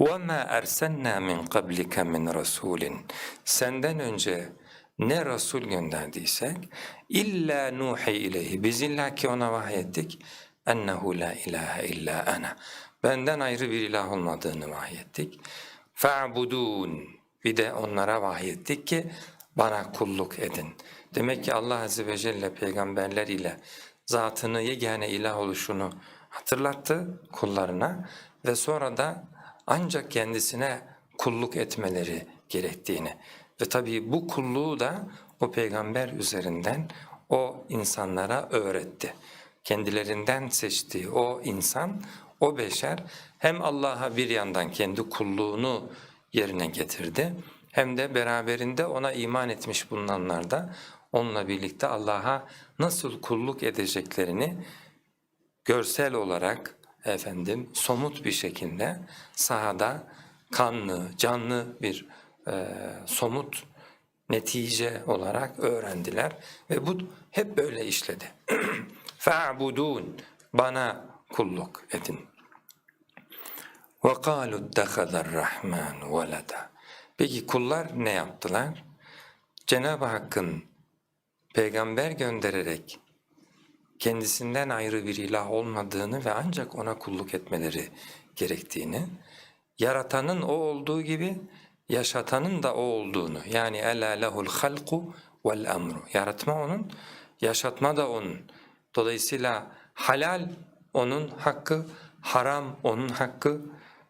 وَمَا اَرْسَلْنَا مِنْ قَبْلِكَ مِنْ رَسُولٍ Senden önce ne Resul gönderdiysek illa nuhi ileyhi biz illa ki ona vahyettik ennehu la ilahe illa ana benden ayrı bir ilah olmadığını vahyettik fa'budun bir de onlara vahyettik ki bana kulluk edin demek ki Allah azze ve celle peygamberler ile zatını yegane ilah oluşunu hatırlattı kullarına ve sonra da ancak kendisine kulluk etmeleri gerektiğini ve tabii bu kulluğu da o peygamber üzerinden o insanlara öğretti. Kendilerinden seçtiği o insan, o beşer hem Allah'a bir yandan kendi kulluğunu yerine getirdi hem de beraberinde ona iman etmiş bulunanlar da onunla birlikte Allah'a nasıl kulluk edeceklerini görsel olarak efendim somut bir şekilde sahada kanlı, canlı bir e, somut netice olarak öğrendiler ve bu hep böyle işledi. Fa'budun bana kulluk edin. Ve kalu ittehazar rahman veleda. Peki kullar ne yaptılar? Cenab-ı Hakk'ın peygamber göndererek kendisinden ayrı bir ilah olmadığını ve ancak ona kulluk etmeleri gerektiğini, yaratanın o olduğu gibi yaşatanın da o olduğunu yani ela lehul halku vel emru. Yaratma onun yaşatma da onun. Dolayısıyla halal onun hakkı haram onun hakkı.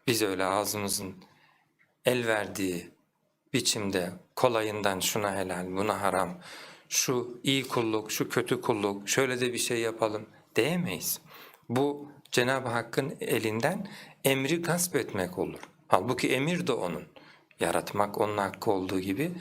Biz öyle ağzımızın el verdiği biçimde kolayından şuna helal buna haram şu iyi kulluk şu kötü kulluk şöyle de bir şey yapalım diyemeyiz bu Cenab-ı Hakk'ın elinden emri gasp etmek olur halbuki emir de onun Yaratmak onun hakkı olduğu gibi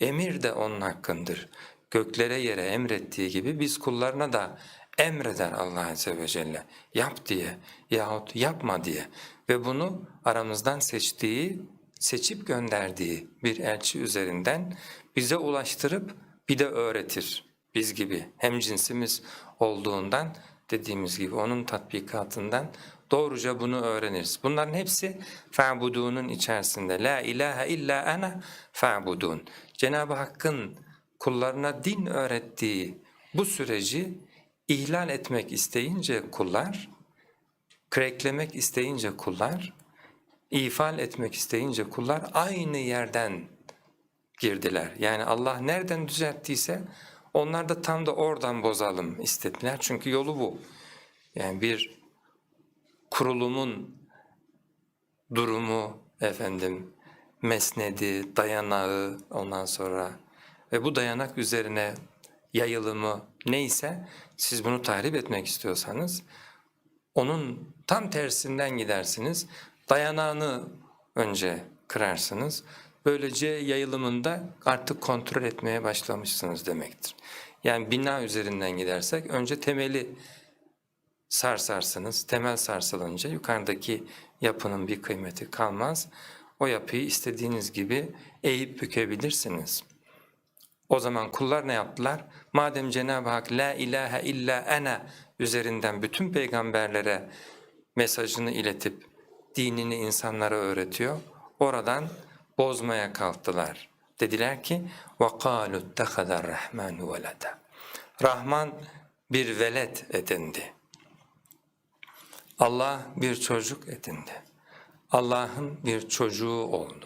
emir de onun hakkındır. Göklere yere emrettiği gibi biz kullarına da emreder Allah Azze ve Celle. Yap diye yahut yapma diye ve bunu aramızdan seçtiği, seçip gönderdiği bir elçi üzerinden bize ulaştırıp bir de öğretir. Biz gibi hem cinsimiz olduğundan dediğimiz gibi onun tatbikatından doğruca bunu öğreniriz. Bunların hepsi fa'budunun içerisinde. La ilahe illa ana fa'budun. Cenab-ı Hakk'ın kullarına din öğrettiği bu süreci ihlal etmek isteyince kullar, kreklemek isteyince kullar, ifal etmek isteyince kullar aynı yerden girdiler. Yani Allah nereden düzelttiyse onlar da tam da oradan bozalım istediler. Çünkü yolu bu. Yani bir kurulumun durumu efendim mesnedi, dayanağı ondan sonra ve bu dayanak üzerine yayılımı neyse siz bunu tahrip etmek istiyorsanız onun tam tersinden gidersiniz. Dayanağını önce kırarsınız. Böylece yayılımında artık kontrol etmeye başlamışsınız demektir. Yani bina üzerinden gidersek önce temeli sarsarsınız. Temel sarsılınca yukarıdaki yapının bir kıymeti kalmaz. O yapıyı istediğiniz gibi eğip bükebilirsiniz. O zaman kullar ne yaptılar? Madem Cenab-ı Hak la ilahe illa ana üzerinden bütün peygamberlere mesajını iletip dinini insanlara öğretiyor. Oradan bozmaya kalktılar. Dediler ki وَقَالُوا اتَّخَذَ الرَّحْمَنُ وَلَدًا Rahman bir velet edindi. Allah bir çocuk edindi. Allah'ın bir çocuğu oldu.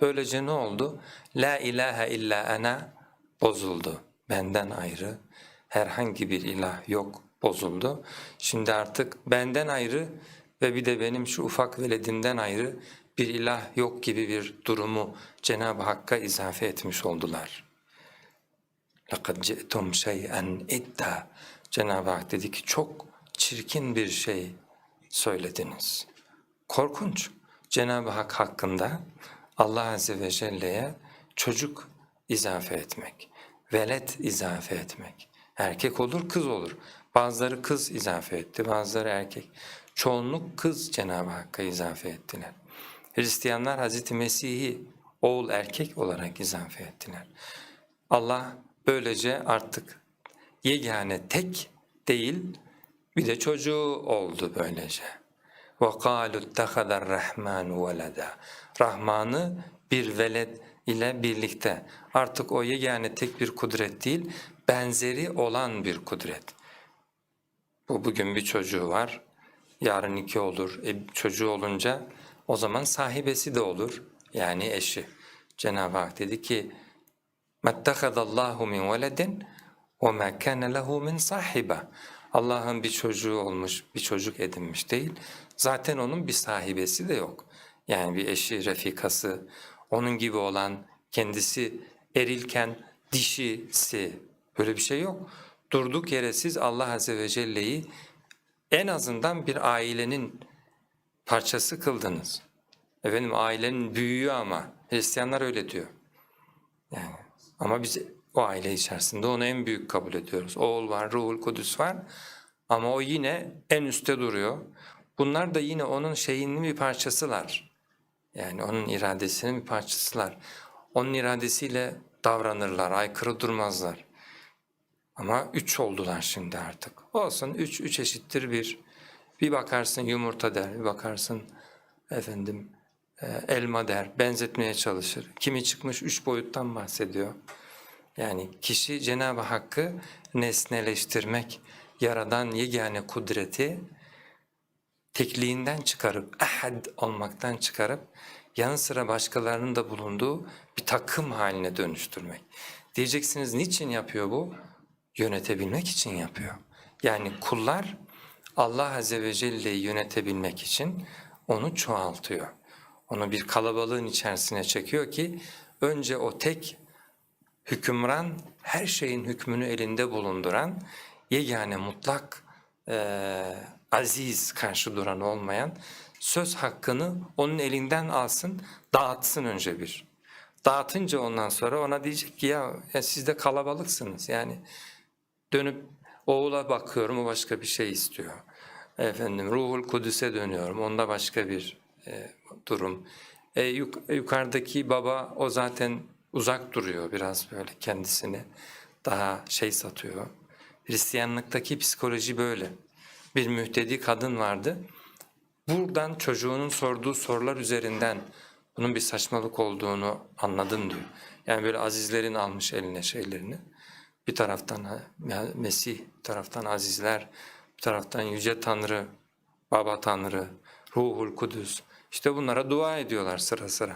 Böylece ne oldu? La ilahe illa ana bozuldu. Benden ayrı herhangi bir ilah yok bozuldu. Şimdi artık benden ayrı ve bir de benim şu ufak veledimden ayrı bir ilah yok gibi bir durumu Cenab-ı Hakk'a izafe etmiş oldular. لَقَدْ جِئْتُمْ شَيْئًا اِدَّا Cenab-ı Hak dedi ki çok çirkin bir şey söylediniz. Korkunç. Cenab-ı Hak hakkında Allah Azze ve Celle'ye çocuk izafe etmek, velet izafe etmek. Erkek olur, kız olur. Bazıları kız izafe etti, bazıları erkek. Çoğunluk kız Cenab-ı Hakk'a izafe ettiler. Hristiyanlar Hazreti Mesih'i oğul erkek olarak izafe ettiler. Allah böylece artık yegane tek değil bir de çocuğu oldu böylece. وَقَالُوا اتَّخَذَ الرَّحْمَانُ وَلَدًا Rahman'ı bir veled ile birlikte. Artık o yegane tek bir kudret değil, benzeri olan bir kudret. Bu bugün bir çocuğu var, yarın iki olur. E, çocuğu olunca o zaman sahibesi de olur. Yani eşi. Cenab-ı Hak dedi ki مَتَّخَذَ اللّٰهُ مِنْ وَلَدٍ وَمَا كَانَ لَهُ مِنْ صَاحِبًا Allah'ın bir çocuğu olmuş, bir çocuk edinmiş değil. Zaten onun bir sahibesi de yok. Yani bir eşi, refikası, onun gibi olan kendisi erilken dişisi böyle bir şey yok. Durduk yere siz Allah Azze ve Celle'yi en azından bir ailenin parçası kıldınız. Efendim ailenin büyüğü ama Hristiyanlar öyle diyor. Yani ama biz o aile içerisinde onu en büyük kabul ediyoruz. Oğul var, Ruhul Kudüs var ama o yine en üstte duruyor. Bunlar da yine onun şeyinin bir parçasılar. Yani onun iradesinin bir parçasılar. Onun iradesiyle davranırlar, aykırı durmazlar. Ama üç oldular şimdi artık. Olsun üç, üç eşittir bir. Bir bakarsın yumurta der, bir bakarsın efendim e, elma der, benzetmeye çalışır. Kimi çıkmış üç boyuttan bahsediyor. Yani kişi Cenab-ı Hakk'ı nesneleştirmek, yaradan yegane kudreti tekliğinden çıkarıp, ahad olmaktan çıkarıp yanı sıra başkalarının da bulunduğu bir takım haline dönüştürmek. Diyeceksiniz niçin yapıyor bu? Yönetebilmek için yapıyor. Yani kullar Allah Azze ve Celle'yi yönetebilmek için onu çoğaltıyor. Onu bir kalabalığın içerisine çekiyor ki önce o tek hükümran, her şeyin hükmünü elinde bulunduran, yegane mutlak, e, aziz karşı duran olmayan söz hakkını onun elinden alsın, dağıtsın önce bir. Dağıtınca ondan sonra ona diyecek ki ya, ya siz de kalabalıksınız yani dönüp oğula bakıyorum o başka bir şey istiyor. Efendim Ruhul Kudüs'e dönüyorum onda başka bir e, durum. E, yuk, yukarıdaki baba o zaten uzak duruyor biraz böyle kendisini daha şey satıyor. Hristiyanlıktaki psikoloji böyle. Bir mühtedi kadın vardı. Buradan çocuğunun sorduğu sorular üzerinden bunun bir saçmalık olduğunu anladın diyor. Yani böyle azizlerin almış eline şeylerini. Bir taraftan Mesih, bir taraftan azizler, bir taraftan Yüce Tanrı, Baba Tanrı, Ruhul Kudüs. İşte bunlara dua ediyorlar sıra sıra.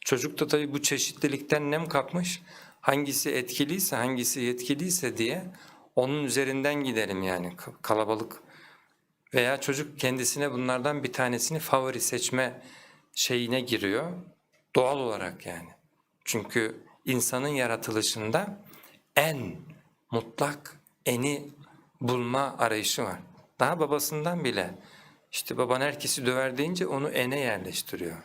Çocuk da tabii bu çeşitlilikten nem kapmış. Hangisi etkiliyse, hangisi yetkiliyse diye onun üzerinden gidelim yani kalabalık. Veya çocuk kendisine bunlardan bir tanesini favori seçme şeyine giriyor. Doğal olarak yani. Çünkü insanın yaratılışında en mutlak eni bulma arayışı var. Daha babasından bile işte baban herkesi döver deyince onu ene yerleştiriyor.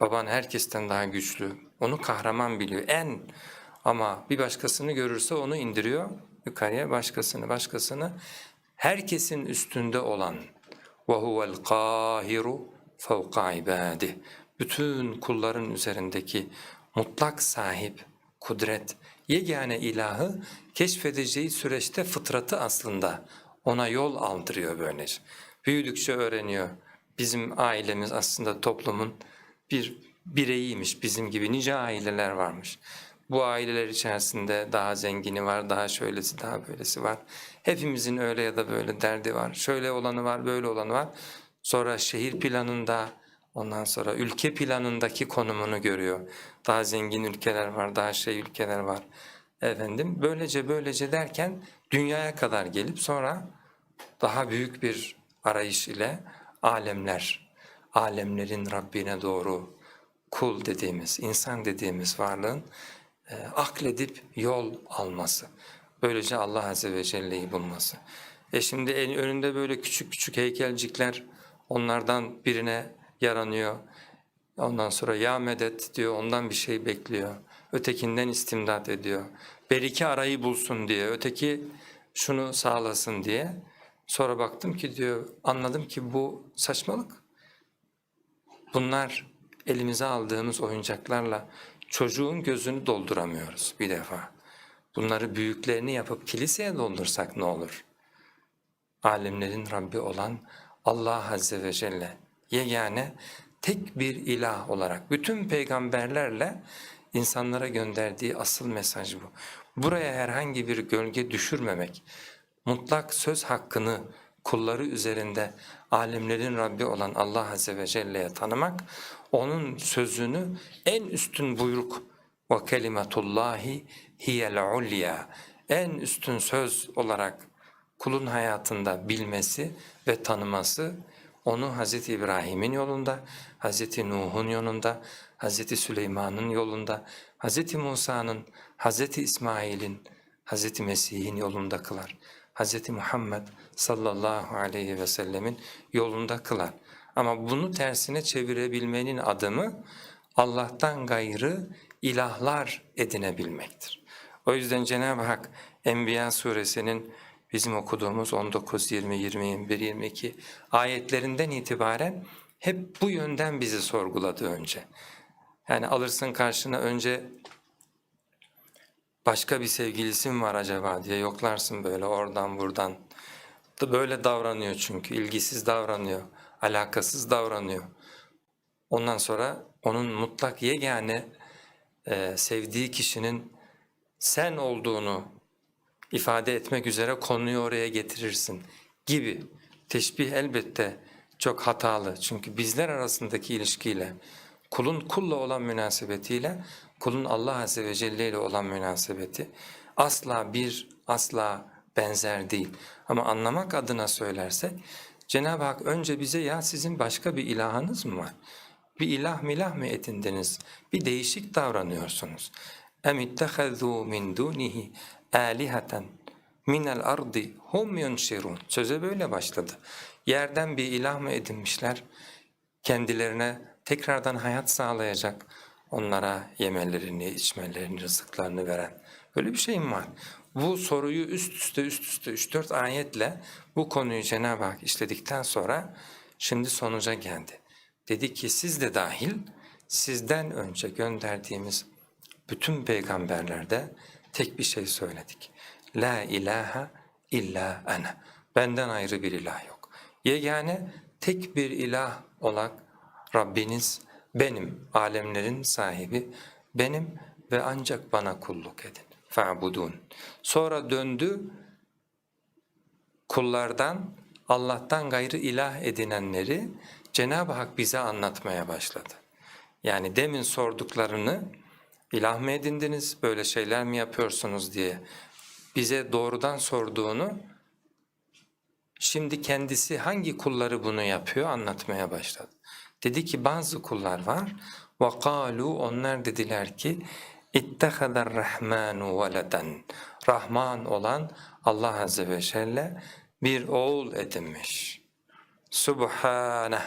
Baban herkesten daha güçlü, onu kahraman biliyor, en ama bir başkasını görürse onu indiriyor yukarıya başkasını, başkasını herkesin üstünde olan وَهُوَ الْقَاهِرُ فَوْقَ عِبَادِهِ Bütün kulların üzerindeki mutlak sahip, kudret, yegane ilahı keşfedeceği süreçte fıtratı aslında ona yol aldırıyor böylece. Büyüdükçe öğreniyor. Bizim ailemiz aslında toplumun bir bireyiymiş bizim gibi nice aileler varmış. Bu aileler içerisinde daha zengini var, daha şöylesi, daha böylesi var. Hepimizin öyle ya da böyle derdi var. Şöyle olanı var, böyle olanı var. Sonra şehir planında, ondan sonra ülke planındaki konumunu görüyor. Daha zengin ülkeler var, daha şey ülkeler var. Efendim böylece böylece derken dünyaya kadar gelip sonra daha büyük bir arayış ile alemler, alemlerin Rabbine doğru kul dediğimiz, insan dediğimiz varlığın e, akledip yol alması. Böylece Allah Azze ve Celle'yi bulması. E şimdi en önünde böyle küçük küçük heykelcikler onlardan birine yaranıyor. Ondan sonra ya medet diyor ondan bir şey bekliyor. Ötekinden istimdat ediyor. Belki arayı bulsun diye, öteki şunu sağlasın diye. Sonra baktım ki diyor anladım ki bu saçmalık. Bunlar elimize aldığımız oyuncaklarla çocuğun gözünü dolduramıyoruz bir defa. Bunları büyüklerini yapıp kiliseye doldursak ne olur? Alemlerin Rabbi olan Allah Azze ve Celle yegane tek bir ilah olarak bütün peygamberlerle insanlara gönderdiği asıl mesaj bu. Buraya herhangi bir gölge düşürmemek, mutlak söz hakkını kulları üzerinde alemlerin Rabbi olan Allah Azze ve Celle'ye tanımak, onun sözünü en üstün buyruk ve kelimetullahi hiyel ulya en üstün söz olarak kulun hayatında bilmesi ve tanıması onu Hz. İbrahim'in yolunda, Hz. Nuh'un yolunda, Hz. Süleyman'ın yolunda, Hz. Musa'nın, Hz. İsmail'in, Hz. Mesih'in yolunda kılar. Hz. Muhammed sallallahu aleyhi ve sellemin yolunda kılar. Ama bunu tersine çevirebilmenin adımı Allah'tan gayrı ilahlar edinebilmektir. O yüzden Cenab-ı Hak Enbiya suresinin bizim okuduğumuz 19, 20, 20, 21, 22 ayetlerinden itibaren hep bu yönden bizi sorguladı önce. Yani alırsın karşına önce başka bir sevgilisi mi var acaba diye yoklarsın böyle oradan buradan. Da Böyle davranıyor çünkü ilgisiz davranıyor, alakasız davranıyor. Ondan sonra onun mutlak yegane e, sevdiği kişinin sen olduğunu ifade etmek üzere konuyu oraya getirirsin gibi. Teşbih elbette çok hatalı çünkü bizler arasındaki ilişkiyle, kulun kulla olan münasebetiyle, kulun Allah Azze ve Celle ile olan münasebeti asla bir, asla benzer değil. Ama anlamak adına söylersek, Cenab-ı Hak önce bize ya sizin başka bir ilahınız mı var? Bir ilah milah mı edindiniz? Bir değişik davranıyorsunuz. اَمْ اتَّخَذُوا مِنْ دُونِهِ alihaten minel ardi hum yunşirun. Söze böyle başladı. Yerden bir ilah mı edinmişler? Kendilerine tekrardan hayat sağlayacak, onlara yemelerini, içmelerini, rızıklarını veren. Böyle bir şey mi var? Bu soruyu üst üste üst üste 3-4 ayetle bu konuyu Cenab-ı Hak işledikten sonra şimdi sonuca geldi. Dedi ki siz de dahil sizden önce gönderdiğimiz bütün peygamberlerde tek bir şey söyledik. La ilahe illa ana. Benden ayrı bir ilah yok. Yegane tek bir ilah olarak Rabbiniz benim, alemlerin sahibi benim ve ancak bana kulluk edin. Fa'budun. Sonra döndü kullardan Allah'tan gayrı ilah edinenleri Cenab-ı Hak bize anlatmaya başladı. Yani demin sorduklarını ilah mı edindiniz, böyle şeyler mi yapıyorsunuz diye bize doğrudan sorduğunu şimdi kendisi hangi kulları bunu yapıyor anlatmaya başladı. Dedi ki bazı kullar var وَقَالُوا onlar dediler ki اِتَّخَذَ الرَّحْمَانُ وَلَدًا Rahman olan Allah Azze ve Celle bir oğul edinmiş. Subhaneh.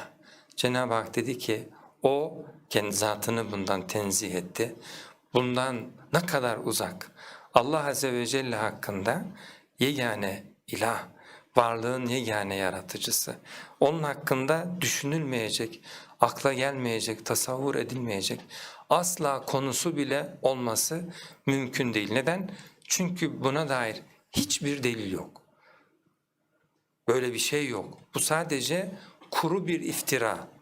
Cenab-ı Hak dedi ki o kendi zatını bundan tenzih etti. Bundan ne kadar uzak. Allah Azze ve Celle hakkında yegane ilah, varlığın yegane yaratıcısı. Onun hakkında düşünülmeyecek, akla gelmeyecek, tasavvur edilmeyecek, asla konusu bile olması mümkün değil. Neden? Çünkü buna dair hiçbir delil yok. Böyle bir şey yok. Bu sadece kuru bir iftira.